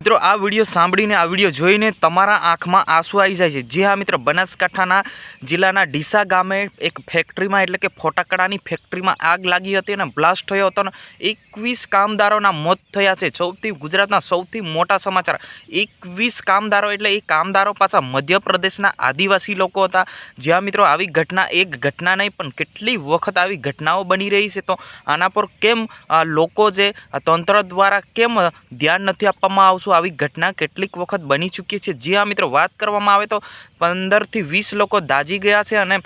મિત્રો, આ વીડિયો સાંભળીને, આ વીડિયો જોઈને તમારા આંખમાં આંસુ આવી જાય છે. જે હા, મિત્રો, બનાસકાંઠાના જિલ્લાના ડીસા ગામે એક ફેક્ટરીમાં, એટલે કે ફોટાકડાની ફેક્ટરીમાં આગ લાગી હતી અને બ્લાસ્ટ થયો હતો અને એકવીસ કામદારોના મોત થયા છે. સૌથી, ગુજરાતના સૌથી મોટા સમાચાર. એકવીસ કામદારો, એટલે એ કામદારો પાછા મધ્યપ્રદેશના આદિવાસી લોકો હતા. જ્યાં મિત્રો, આવી ઘટના એક ઘટના નહીં, પણ કેટલી વખત આવી ઘટનાઓ બની રહી છે તો આના પર કેમ લોકો જે તંત્ર દ્વારા કેમ ધ્યાન નથી આપવામાં આવતું આવી ઘટના કેટલીક વખત બની ચૂકી છે. જ્યાં મિત્રો, વાત કરવામાં આવે તો પંદરથી વીસ લોકો દાઝી ગયા છે અને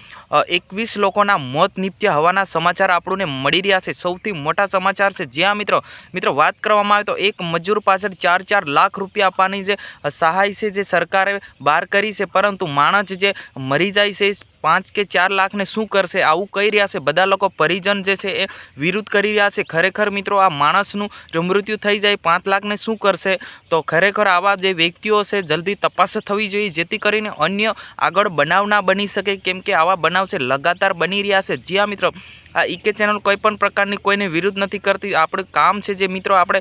એકવીસ લોકોના મોત નિત્ય હોવાના સમાચાર આપણને મળી રહ્યા છે. સૌથી મોટા સમાચાર છે. જ્યાં મિત્રો મિત્રો, વાત કરવામાં આવે તો એક મજૂર પાછળ ચાર ચાર લાખ રૂપિયા આપવાની જે સહાય છે જે સરકારે બહાર કરી છે, પરંતુ માણસ જે મરી જાય છે, પાંચ કે ચાર લાખને શું કરશે? આવું કહી રહ્યા છે. બધા લોકો પરિજન જે છે એ વિરુદ્ધ કરી રહ્યા છે. ખરેખર, મિત્રો, આ માણસનું જો મૃત્યુ થઈ જાય, પાંચ લાખને શું કરશે? તો ખરેખર આવા જે વ્યક્તિઓ છે, જલ્દી તપાસ થવી જોઈએ, જેથી કરીને અન્ય આગળ બનાવ ના બની શકે. કેમ કે આવા બનાવ છે, લગાતાર બની રહ્યા છે. જ્યાં મિત્રો. આ ઈકે ચેનલ કોઈ પણ પ્રકારની કોઈને વિરુદ્ધ નથી કરતી. આપણું કામ છે જે, મિત્રો, આપણે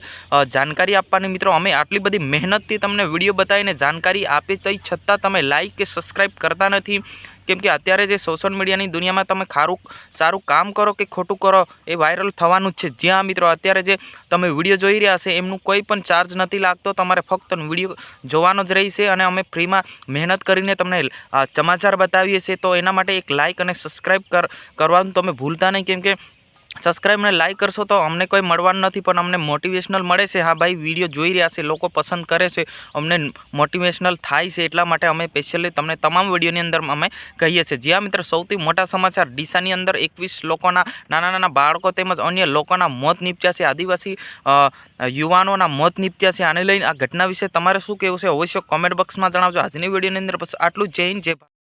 જાણકારી આપવાની. મિત્રો, અમે આટલી બધી મહેનતથી તમને વીડિયો બતાવીને જાણકારી આપી તઈ છતાં તમે લાઈક કે સબસ્ક્રાઈબ કરતા નથી. કેમ કે અત્યારે જે સોશિયલ મીડિયાની દુનિયામાં તમે ખારું, સારું કામ કરો કે ખોટું કરો એ વાયરલ થવાનું જ છે. જ્યાં મિત્રો અત્યારે જે તમે વીડિયો જોઈ રહ્યા છે, એમનું કોઈ પણ ચાર્જ નથી લાગતો. તમારે ફક્ત વીડિયો જોવાનો જ રહેશે અને અમે ફ્રીમાં મહેનત કરીને તમને સમાચાર બતાવીએ છીએ. તો એના માટે એક લાઇક અને સબસ્ક્રાઈબ કર, કરવાનું તમે ભૂલતા નહીં. કેમ કે સબસ્ક્રાઈબ અને લાઇક કરશો તો અમને કોઈ મળવાનું નથી, પણ અમને મોટિવેશનલ મળે છે. હા ભાઈ વીડિયો જોઈ રહ્યા છે, લોકો પસંદ કરે છે. અમને મોટિવેશનલ થાય છે એટલા માટે અમે સ્પેશિયલી તમને તમામ વિડીયોની અંદર અમે કહીએ છીએ. જ્યાં મિત્ર સૌથી મોટા સમાચાર, ડીસાની અંદર એકવીસ લોકોના નાના નાના બાળકો તેમજ અન્ય લોકોના મોત નીપજ્યા છે. આદિવાસી યુવાનોના મોત નીપજ્યા છે. આને લઈને આ ઘટના વિશે તમારે શું કહેવું છે? અવશ્ય કોમેન્ટ બોક્સમાં જણાવજો. આજની વિડીયોની અંદર બસ આટલું જૈન ભારત.